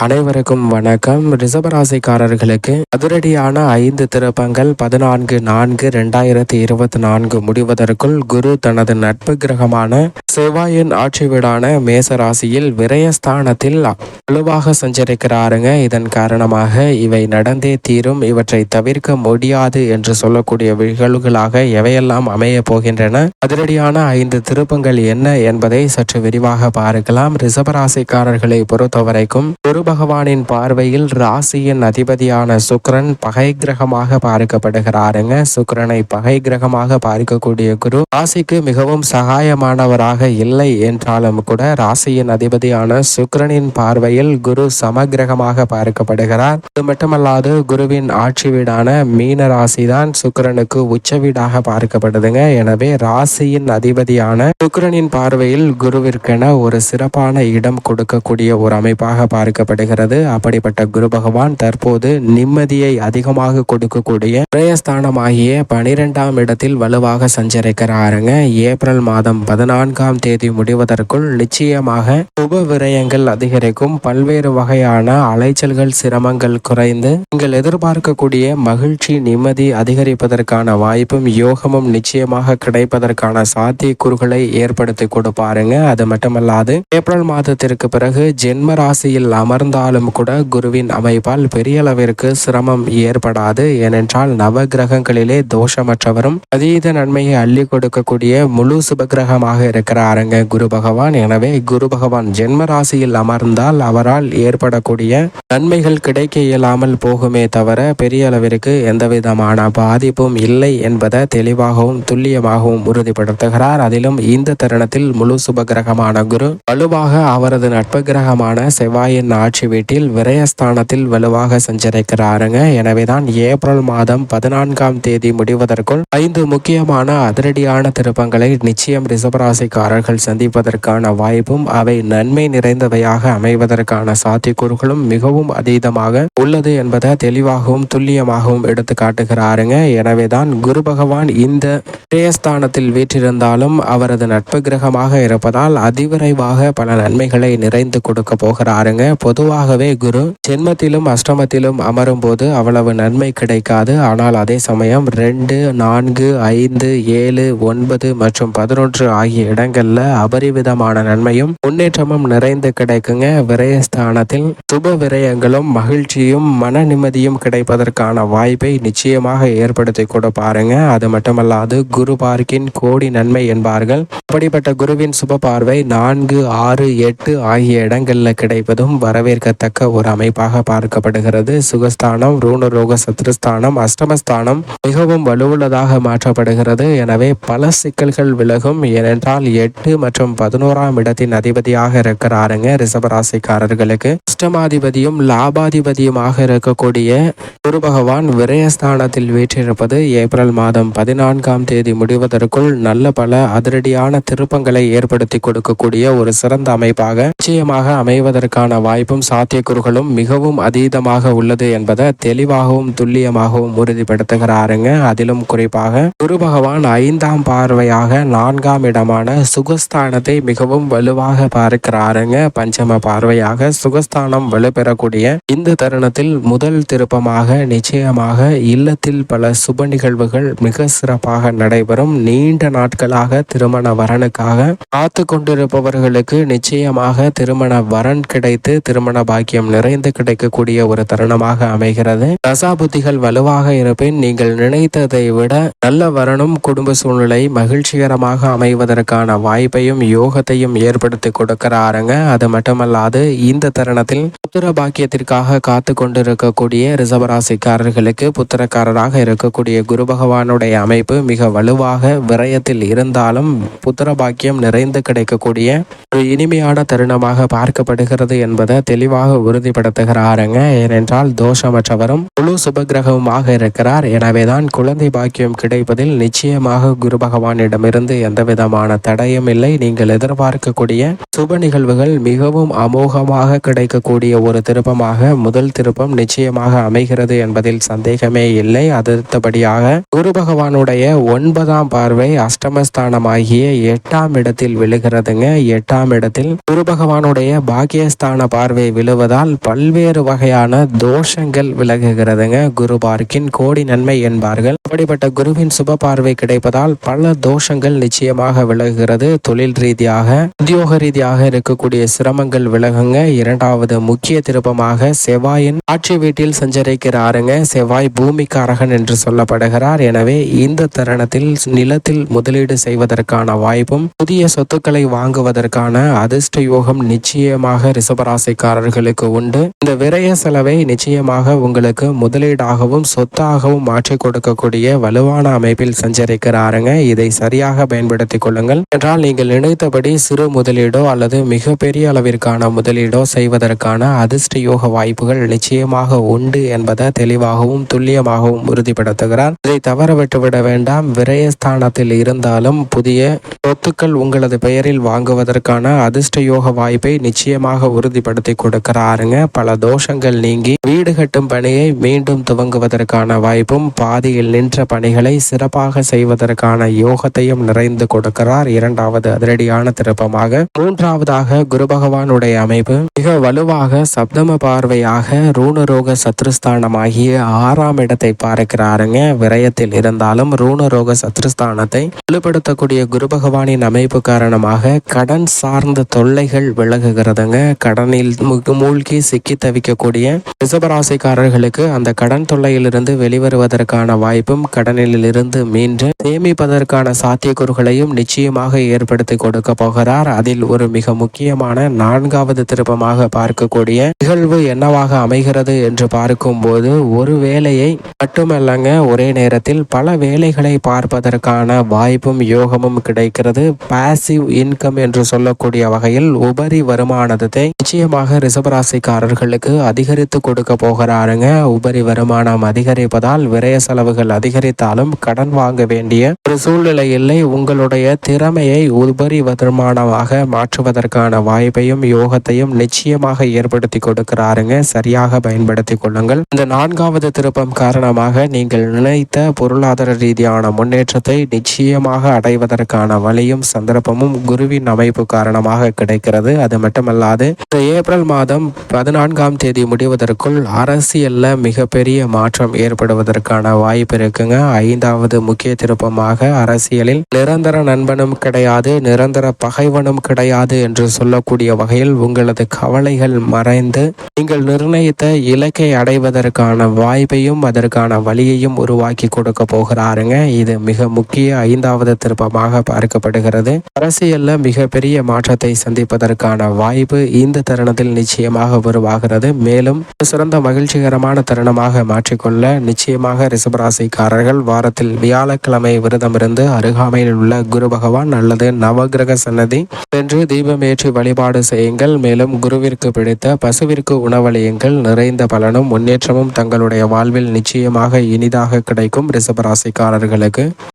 அனைவருக்கும் வணக்கம். ரிசபராசிக்காரர்களுக்கு அதிரடியான ஐந்து திருப்பங்கள் பதினான்கு நான்கு ரெண்டாயிரத்தி இருபத்தி நான்கு முடிவதற்குள் குரு தனது நட்பு கிரகமான செவ்வாயின் ஆட்சி வீடான மேச ராசியில் விரயஸ்தானத்தில் வலுவாக சஞ்சரிக்கிறாருங்க. இதன் காரணமாக இவை நடந்தே தீரும். இவற்றை தவிர்க்க முடியாது என்று சொல்லக்கூடிய நிகழ்வுகளாக எவையெல்லாம் அமைய போகின்றன? அதிரடியான ஐந்து திருப்பங்கள் என்ன என்பதை சற்று விரிவாக பார்க்கலாம். ரிசபராசிக்காரர்களை பொறுத்தவரைக்கும் குரு பகவானின் பார்வையில் ராசியின் அதிபதியான சுக்ரன் பகை கிரகமாக பார்க்கப்படுகிறாருங்க. சுக்கிரனை பகை கிரகமாக பார்க்கக்கூடிய குரு ராசிக்கு மிகவும் சகாயமானவராக இல்லை என்றாலும் கூட ராசியின் அதிபதியான சுக்கரனின் பார்வையில் குரு சமகிரகமாக பார்க்கப்படுகிறார். அது மட்டுமல்லாது குருவின் ஆட்சி வீடான மீன ராசி தான் சுக்கரனுக்கு உச்ச வீடாக பார்க்கப்படுதுங்க. எனவே ராசியின் அதிபதியான சுக்கிரனின் பார்வையில் குருவிற்கென ஒரு சிறப்பான இடம் கொடுக்கக்கூடிய ஒரு அமைப்பாக பார்க்கப்படுகிறது. அப்படிப்பட்ட குரு பகவான் தற்போது நிம்மதியை அதிகமாக கொடுக்கக்கூடிய பிரயஸ்தானமாகிய பனிரெண்டாம் இடத்தில் வலுவாக சஞ்சரிக்கிறாருங்க. ஏப்ரல் மாதம் பதினான்காம் தேதி முடிவதற்குள் நிச்சயமாக உப விரயங்கள் அதிகரிக்கும். பல்வேறு வகையான அலைச்சல்கள் சிரமங்கள் குறைந்து நீங்கள் எதிர்பார்க்கக்கூடிய மகிழ்ச்சி நிம்மதி அதிகரிப்பதற்கான வாய்ப்பும் யோகமும் நிச்சயமாக கிடைப்பதற்கான சாத்தியக்கூறுகளை ஏற்படுத்தி கொடுப்பாருங்க அது மட்டுமல்லாது ஏப்ரல் மாதத்திற்கு பிறகு ஜென்ம ராசியில் அமர்ந்தாலும் கூட குருவின் அமைப்பால் பெரிய அளவிற்கு சிரமம் ஏற்படாது. ஏனென்றால் நவ கிரகங்களிலே தோஷமற்றவரும் அதீத நன்மையை அள்ளி கொடுக்கக்கூடிய முழு சுபகிரகமாக இருக்கிறாருங்க குரு பகவான். எனவே குரு பகவான் ஜென்ம ராசியில் அமர்ந்தால் அவரால் ஏற்படக்கூடிய நன்மைகள் கிடைக்க இயலாமல் போகுமே தவிர பெரிய அளவிற்கு எந்த விதமான பாதிப்பும் இல்லை என்பதை தெளிவாகவும் துல்லியமாகவும் உறுதிப்படுத்துகிறார். அதிலும் இந்த தருணத்தில் முழு சுபகிரகமான குரு வலுவாக அவரது நட்பு கிரகமான செவ்வாயின் ஆட்சி வீட்டில் விரயஸ்தானத்தில் வலுவாக சஞ்சரிக்கிறாருங்க. எனவேதான் ஏப்ரல் மாதம் பதினான்காம் தேதி முடிவதற்குள் ஐந்து முக்கியமான அதிரடியான திருப்பங்களை நிச்சயம் ரிசபராசிக்காரர்கள் சந்திப்பதற்கான வாய்ப்பும் அவை நன்மை நிறைந்தவையாக அமைவதற்கான சாத்தியக்கூறுகளும் மிகவும் அதீதமாக உள்ளது என்பதை தெளிவாகவும் துல்லியமாகவும் எடுத்து காட்டுகிறாருங்க. எனவேதான் குரு பகவான் இந்த பிரேயஸ்தானத்தில் வீற்றிருந்தாலும் அவரது நட்பு கிரகமாக இருப்பதால் அதிவிரைவாக பல நன்மைகளை நிறைந்து கொடுக்க போகிறாருங்க. பொதுவாகவே குரு ஜென்மத்திலும் அஷ்டமத்திலும் அமரும் போது அவ்வளவு நன்மை கிடைக்காது. ஆனால் அதே சமயம் ரெண்டு நான்கு ஐந்து ஏழு ஒன்பது மற்றும் பதினொன்று ஆகிய இடங்கள் இடங்கள்ல அபரிவிதமான நன்மையும் முன்னேற்றமும் நிறைந்து கிடைக்குங்க. விரயஸ்தானத்தில் சுப விரயங்களும் மகிழ்ச்சியும் மன நிம்மதியும் கிடைப்பதற்கான வாய்ப்பை நிச்சயமாக ஏற்படுத்தி கூட பாருங்க. அது மட்டுமல்லாது குரு பார்க்கின் கோடி நன்மை என்பார்கள். அப்படிப்பட்ட குருவின் சுப பார்வை நான்கு ஆறு எட்டு ஆகிய இடங்கள்ல கிடைப்பதும் வரவேற்கத்தக்க ஒரு அமைப்பாக பார்க்கப்படுகிறது. சுகஸ்தானம் ரூணரோக சத்ருஸ்தானம் அஷ்டமஸ்தானம் மிகவும் வலுவுள்ளதாக மாற்றப்படுகிறது. எனவே பல சிக்கல்கள் விலகும். ஏனென்றால் எட்டு மற்றும் பதினோராம் இடத்தின் அதிபதியாக இருக்கிறாருங்க ரிசபராசிக்காரர்களுக்கு அஷ்டமாதிபதியும் லாபாதிபதியுமாக இருக்கக்கூடிய குரு பகவான் விரயஸ்தானத்தில் வீற்றிருப்பது ஏப்ரல் மாதம் பதினான்காம் தேதி முடிவதற்குள் நல்ல பல அதிரடியான திருப்பங்களை ஏற்படுத்தி கொடுக்கக்கூடிய ஒரு சிறந்த அமைப்பாக நிச்சயமாக அமைவதற்கான வாய்ப்பும் சாத்தியக்கூறுகளும் மிகவும் அதீதமாக உள்ளது என்பதை தெளிவாகவும் துல்லியமாகவும் உறுதிப்படுத்துகிறாருங்க. அதிலும் குறிப்பாக குரு பகவான் ஐந்தாம் பார்வையாக நான்காம் இடமான சுகஸ்தானத்தை மிகவும் வலுவாக பார்க்கிறாருங்க. பஞ்சம பார்வையாக சுகஸ்தானம் வலுப்பெறக்கூடிய இந்த தருணத்தில் முதல் திருப்பமாக நிச்சயமாக இல்லத்தில் பல சுப நிகழ்வுகள் மிக சிறப்பாக நடைபெறும். நீண்ட நாட்களாக திருமண வரனுக்காக காத்து கொண்டிருப்பவர்களுக்கு நிச்சயமாக திருமண வரன் கிடைத்து திருமண பாக்கியம் நிறைந்து கிடைக்கக்கூடிய ஒரு தருணமாக அமைகிறது. தசாபுத்திகள் வலுவாக இருப்பின் நீங்கள் நினைத்ததை விட நல்ல வரனும் குடும்ப சூழ்நிலை மகிழ்ச்சிகரமாக அமைவதற்கான வாய்ப்பையும் யோகத்தையும் ஏற்படுத்தி கொடுக்கிறாருங்க. அது மட்டுமல்லாது இந்த தருணத்தில் புத்திர பாக்கியத்திற்காக காத்து கொண்டிருக்கக்கூடிய ரிசவராசிக்காரர்களுக்கு புத்திரக்காரராக இருக்கக்கூடிய குரு பகவானுடைய அமைப்பு மிக வலுவாக விரயத்தில் இருந்தாலும் புத்திர பாக்கியம் நிறைந்து கிடைக்கக்கூடிய ஒரு இனிமையான தருணமாக பார்க்கப்படுகிறது என்பதை தெளிவாக உறுதிப்படுத்துகிறாருங்க. ஏனென்றால் தோஷமற்றவரும் முழு சுபகிரகமாக இருக்கிறார். எனவேதான் குழந்தை பாக்கியம் கிடைப்பதில் நிச்சயமாக குரு பகவானிடமிருந்து எந்த விதமான தடையும் இல்லை நீங்கள் எதிர்பார்க்கக்கூடிய சுப நிகழ்வுகள் மிகவும் அமோகமாக கிடைக்கக்கூடிய ஒரு திருப்பமாக முதல் திருப்பம் நிச்சயமாக அமைகிறது என்பதில் சந்தேகமே இல்லை. அடுத்தபடியாக குரு பகவானுடைய ஒன்பதாம் பார்வை அஷ்டமஸ்தானமாகிய எட்டாம் இடத்தில் விழுகிறதுங்க. எட்டாம் இடத்தில் குரு பகவானுடைய பாக்கியஸ்தான பார்வை விழுவதால் பல்வேறு வகையான தோஷங்கள் விலகுகிறதுங்க. குரு பார்க்கின் கோடி நன்மை என்பார்கள். அப்படிப்பட்ட குருவின் சுப பார்வை கிடைப்பதால் பல தோஷங்கள் நிச்சயமாக விலகுகிறது. தொழில் ரீதியாக உத்தியோக ரீதியாக இருக்கக்கூடிய சிரமங்கள் விலகுங்க. இரண்டாவது முக்கிய திருப்பமாக செவ்வாயின் ஆட்சி வீட்டில் சஞ்சரிக்கிறாருங்க. செவ்வாய் பூமிக்காரகன் என்று சொல்லப்படுகிறார். எனவே இந்த தருணத்தில் நிலத்தில் முதலீடு செய்வதற்கான வாய்ப்பும் புதிய சொத்துக்களை வாங்குவதற்கான அதிர்ஷ்ட யோகம் நிச்சயமாக ரிசபராசிக்காரர்களுக்கு உண்டு. இந்த விரய செலவை நிச்சயமாக உங்களுக்கு முதலீடாகவும் சொத்தாகவும் மாற்றிக் கொடுக்கக்கூடிய வலுவான அமைப்பில் சஞ்சரிக்கிறாருங்க. இதை சரியாக பயன்படுத்திக் கொள்ளுங்கள். என்றால் நீங்கள் நினைத்தபடி சிறு முதலீடோ அல்லது மிகப்பெரிய அளவிற்கான முதலீடோ செய்வதற்கான அதிர்ஷ்ட யோக வாய்ப்புகள் நிச்சயமாக உண்டு என்பதை தெளிவாகவும் துல்லியமாகவும் உறுதிப்படுத்துகிறார். இதை தவற விட்டுவிட வேண்டாம். விரயஸ்தானத்தில் இருந்தாலும் புதிய சொத்துக்கள் உங்களது பெயரில் வாங்குவதற்கான அதிர்ஷ்ட யோக வாய்ப்பை நிச்சயமாக உறுதிப்படுத்தி கொடுக்கிறாருங்க. பல தோஷங்கள் நீங்கி வீடு கட்டும் பணியை மீண்டும் துவங்குவதற்கான வாய்ப்பும் பாதியில் நின்ற பணிகளை சிறப்பாக செய்வதற்கான யோகத்தையும் நிறைந்து கொடுக்கிறார். இரண்டு இரண்டாவது அதிரடியான திருப்பமாக மூன்றாவதாக குரு பகவானுடைய அமைப்பு மிக வலுவாக சப்தம பார்வையாக ரூணரோக சத்ருஸ்தானமாகிய ஆறாம் இடத்தை பார்க்கிறாருங்க. விரயத்தில் இருந்தாலும் ரூணரோக சத்ருஸ்தானத்தை வலுப்படுத்தக்கூடிய குரு பகவானின் அமைப்பு காரணமாக கடன் சார்ந்த தொல்லைகள் விலகுகிறதுங்க. கடனில் மூழ்கி சிக்கி தவிக்கக்கூடிய ரிசபராசிக்காரர்களுக்கு அந்த கடன் தொல்லையிலிருந்து வெளிவருவதற்கான வாய்ப்பும் கடனில் இருந்து மீண்டு சேமிப்பதற்கான சாத்தியக்கூறுகளையும் நிச்சயமாக ஏற்படுத்தி கொடுக்க போகிறார். அதில் ஒரு மிக முக்கியமான நான்காவது திருப்பமாக பார்க்கக்கூடிய நிகழ்வு என்னவாக அமைகிறது என்று பார்க்கும்போது ஒரு வேலையை மட்டுமல்லங்க ஒரே நேரத்தில் பல வேலைகளை பார்ப்பதற்கான வாய்ப்பும் யோகமும் கிடைக்கிறது. பாசிவ் இன்கம் என்று சொல்லக்கூடிய வகையில் உபரி வருமானத்தை நிச்சயமாக ரிசபராசிக்காரர்களுக்கு அதிகரித்து கொடுக்க போகிறாருங்க. உபரி வருமானம் அதிகரிப்பதால் விரய செலவுகள் அதிகரித்தாலும் கடன் வாங்க வேண்டிய ஒரு சூழ்நிலையில் உங்களுடைய திறமையை உபரிவதமானமாக மாற்றுவதற்கான வாய்ப்பையும் யோகத்தையும் நிச்சயமாக ஏற்படுத்தி கொடுக்கிறாருங்க. சரியாக பயன்படுத்தி கொள்ளுங்கள். இந்த நான்காவது திருப்பம் காரணமாக நீங்கள் நினைத்த பொருளாதார ரீதியான முன்னேற்றத்தை நிச்சயமாக அடைவதற்கான வழியும் சந்தர்ப்பமும் குருவின் அமைப்பு காரணமாக கிடைக்கிறது. அது மட்டுமல்லாது இந்த ஏப்ரல் மாதம் பதினான்காம் தேதி முடிவதற்குள் அரசியல்ல மிகப்பெரிய மாற்றம் ஏற்படுவதற்கான வாய்ப்பு இருக்குங்க. ஐந்தாவது முக்கிய திருப்பம் திருப்பமாக அரசியலில் நிரந்தர நண்பனும் கிடையாது நிரந்தர பகைவனும் கிடையாது என்று சொல்லக்கூடிய வகையில் உங்களது கவலைகள் மறைந்து நீங்கள் நிர்ணயித்த இலக்கை அடைவதற்கான வாய்ப்பையும் அதற்கான வழியையும் உருவாக்கி கொடுக்க போகிறாருங்க. இது மிக முக்கிய ஐந்தாவது திருப்பமாக பார்க்கப்படுகிறது. அரசியல்ல மிகப்பெரிய மாற்றத்தை சந்திப்பதற்கான வாய்ப்பு இந்த தருணத்தில் நிச்சயமாக உருவாகிறது. மேலும் சிறந்த மகிழ்ச்சிகரமான தருணமாக மாற்றிக்கொள்ள நிச்சயமாக ரிசபராசிக்காரர்கள் வாரத்தில் வியாழக்கிழமை விரதமிருந்து அருகாமையில் உள்ள குரு பகவான் அல்லது நவகிரக சன்னதி சென்று தீபமேற்றி வழிபாடு செய்யுங்கள். மேலும் குருவிற்கு பிடித்த பசுவிற்கு உணவளியுங்கள். நிறைந்த பலனும் முன்னேற்றமும் தங்களுடைய வாழ்வில் நிச்சயமாக இனிதாக கிடைக்கும் ரிஷபராசிக்காரர்களுக்கு